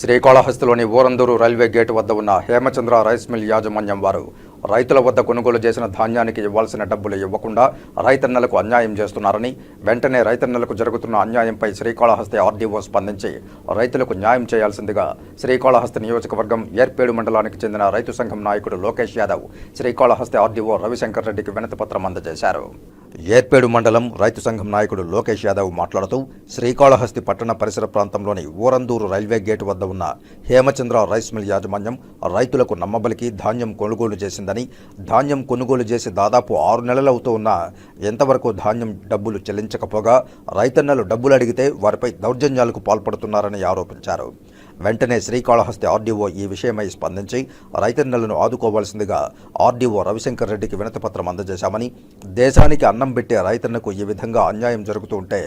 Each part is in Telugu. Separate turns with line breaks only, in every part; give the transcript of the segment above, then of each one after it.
శ్రీకాళహస్తిలోని ఊరందూరు రైల్వే గేటు వద్ద ఉన్న హేమచంద్ర రైస్ మిల్ యాజమాన్యం వారు రైతుల వద్ద కొనుగోలు చేసిన ధాన్యానికి ఇవ్వాల్సిన డబ్బులు ఇవ్వకుండా రైతన్నలకు అన్యాయం చేస్తున్నారని వెంటనే రైతన్నలకు జరుగుతున్న అన్యాయంపై శ్రీకాళహస్తి ఆర్డీఓ స్పందించి రైతులకు న్యాయం చేయాల్సిందిగా శ్రీకాళహస్తి నియోజకవర్గం ఏర్పేడు మండలానికి చెందిన రైతు సంఘం నాయకుడు లోకేష్ యాదవ్ శ్రీకాళహస్తి ఆర్డీఓ రవిశంకర్ రెడ్డికి వినతిపత్రం అందజేశారు. ఏర్పేడు మండలం రైతు సంఘం నాయకుడు లోకేష్ యాదవ్ మాట్లాడుతూ శ్రీకాళహస్తి పట్టణ పరిసర ప్రాంతంలోని ఊరందూరు రైల్వే గేటు వద్ద ఉన్న హేమచంద్ర రైస్ మిల్ యాజమాన్యం రైతులకు నమ్మబలికి ధాన్యం కొనుగోలు చేసిందని ధాన్యం కొనుగోలు చేసి దాదాపు ఆరు నెలలవుతూ ఉన్నా ఎంతవరకు ధాన్యం డబ్బులు చెల్లించకపోగా రైతన్నలు డబ్బులు అడిగితే వారిపై దౌర్జన్యాలకు పాల్పడుతున్నారని ఆరోపించారు. వెంటనే శ్రీకాళహస్తి ఆర్డీఓ ఈ విషయమై స్పందించి రైతన్నలను ఆదుకోవాల్సిందిగా ఆర్డీఓ రవిశంకర్ రెడ్డికి వినతిపత్రం అందజేశామని దేశానికి అన్నం పెట్టే రైతన్నకు ఈ విధంగా అన్యాయం జరుగుతూ ఉంటే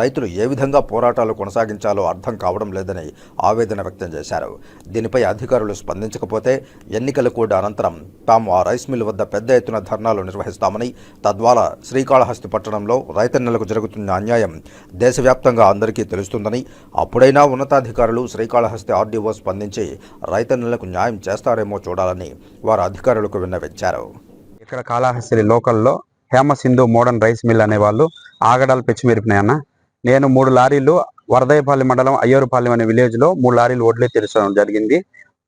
రైతులు ఏ విధంగా పోరాటాలు కొనసాగించాలో అర్థం కావడం లేదని ఆవేదన వ్యక్తం చేశారు. దీనిపై అధికారులు స్పందించకపోతే ఎన్నికల కూడా అనంతరం తాము ఆ రైస్ మిల్ వద్ద పెద్ద ఎత్తున ధర్నాలు నిర్వహిస్తామని తద్వారా శ్రీకాళహస్తి పట్టణంలో రైతన్నలకు జరుగుతున్న అన్యాయం దేశవ్యాప్తంగా అందరికీ తెలుస్తుందని అప్పుడైనా ఉన్నతాధికారులు శ్రీకాళహస్తి ఆర్డీఓ స్పందించి రైతన్నలకు న్యాయం చేస్తారేమో చూడాలని వారు అధికారులకు విన్నవించారు.
ఇక్కడ కాళహస్తి లోకల్లో Hema Sindhu modern rice mill అనే వాళ్ళు ఆగడాలు పెచ్చిమెరిపినాయన్న నేను మూడు లారీలు వరదయపల్లి మండలం అయ్యూరుపాలెం అనే విలేజ్లో మూడు లారీలు ఒడ్లు తెరచడం జరిగింది.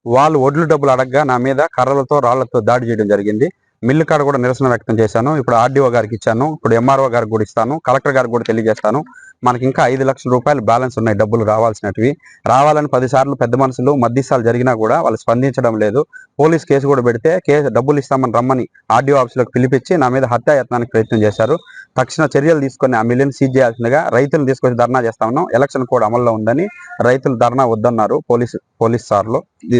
వాళ్ళు వడ్లు డబ్బులు అడగగా నా మీద కర్రలతో రాళ్ళతో దాడి చేయడం జరిగింది. మిల్లు కాడ కూడా నిరసన వ్యక్తం చేశాను. ఇప్పుడు ఆర్డీఓ గారికి ఇచ్చాను. ఇప్పుడు ఎంఆర్ఓ గారికి కూడా ఇస్తాను. కలెక్టర్ గారికి కూడా తెలియజేస్తాను. మనకి ఇంకా ఐదు లక్షల రూపాయలు బ్యాలెన్స్ ఉన్నాయి డబ్బులు రావాల్సినటివి. రావాలని పదిసార్లు పెద్ద మనుషులు మధ్యస్థాలు జరిగినా కూడా వాళ్ళు స్పందించడం లేదు. పోలీస్ కేసు కూడా పెడితే కేసు డబ్బులు ఇస్తామని రమ్మని ఆర్డీఓ ఆఫీసులకు పిలిపించి నా మీద హత్యాయత్నానికి ప్రయత్నం చేశారు. తక్షణ చర్యలు తీసుకొని ఆ మిలియన్ సీజ్ చేయాల్సిందిగా రైతులు తీసుకొచ్చి ధర్నా చేస్తా ఉన్నాం. ఎలక్షన్ కూడా అమల్లో ఉందని రైతులు ధర్నా వద్దన్నారు పోలీసు పోలీస్ సార్లు.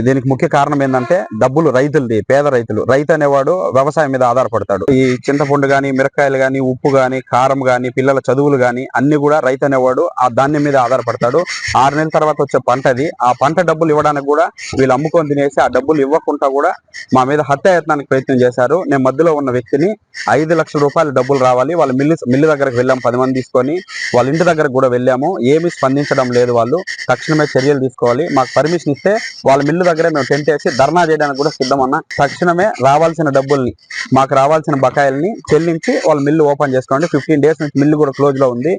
దీనికి ముఖ్య కారణం ఏంటంటే డబ్బులు రైతులది పేద రైతులు. రైతు అనేవాడు వ్యవసాయం మీద ఆధారపడతాడు. ఈ చింతపండు కానీ మిరకాయలు కానీ ఉప్పు కానీ కారం గాని పిల్లల చదువులు గాని అన్ని కూడా రైతు అనేవాడు ఆ ధాన్యం మీద ఆధారపడతాడు. ఆరు నెలల తర్వాత వచ్చే పంట అది. ఆ పంట డబ్బులు ఇవ్వడానికి కూడా వీళ్ళు అమ్ముకొని తినేసి ఆ డబ్బులు ఇవ్వకుండా కూడా మా మీద హత్యాయత్నానికి ప్రయత్నం చేశారు. నేను మధ్యలో ఉన్న వ్యక్తిని ఐదు లక్షల రూపాయలు డబ్బులు రావాలి. వాళ్ళ మిల్లు మిల్లు దగ్గరకు వెళ్ళాం. పది మంది తీసుకొని వాళ్ళ ఇంటి దగ్గరకు కూడా వెళ్ళాము. ఏమీ స్పందించడం లేదు వాళ్ళు. తక్షణమే చర్యలు తీసుకోవాలి. మాకు పర్మిషన్ ఇస్తే వాళ్ళ మిల్లు దగ్గరే మేము టెంట్ వేసి ధర్నా చేయడానికి కూడా సిద్ధమన్నా. తక్షణమే రావాల్సిన డబ్బుల్ని మాకు రావాల్సిన బకాయిల్ని చెల్లించి వాళ్ళ మిల్లు ఓపెన్ చేసుకోండి. ఫిఫ్టీన్ డేస్ నుంచి మిల్లు కూడా క్లోజ్లో ఉంది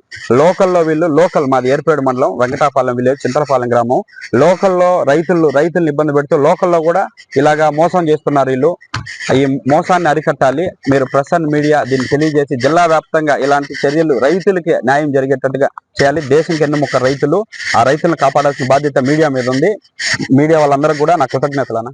లోకల్లో వీళ్ళు లోకల్ మాది ఏర్పేడు మండలం వెంకటాపాలెం విలేజ్ చింతలపాలెం గ్రామం. లోకల్లో రైతులు రైతులను ఇబ్బంది పెడుతూ లోకల్లో కూడా ఇలాగా మోసం చేస్తున్నారు వీళ్ళు. ఈ మోసాన్ని అరికట్టాలి. మీరు ప్రెస్ మీడియా దీన్ని తెలియజేసి జిల్లా వ్యాప్తంగా ఇలాంటి చర్యలు రైతులకి న్యాయం జరిగేటట్టుగా చేయాలి. దేశంకి ఎన్నో ముక్క రైతులు ఆ రైతులను కాపాడాల్సిన బాధ్యత మీడియా మీద ఉంది. మీడియా వాళ్ళందరూ కూడా నా కృతజ్ఞతలన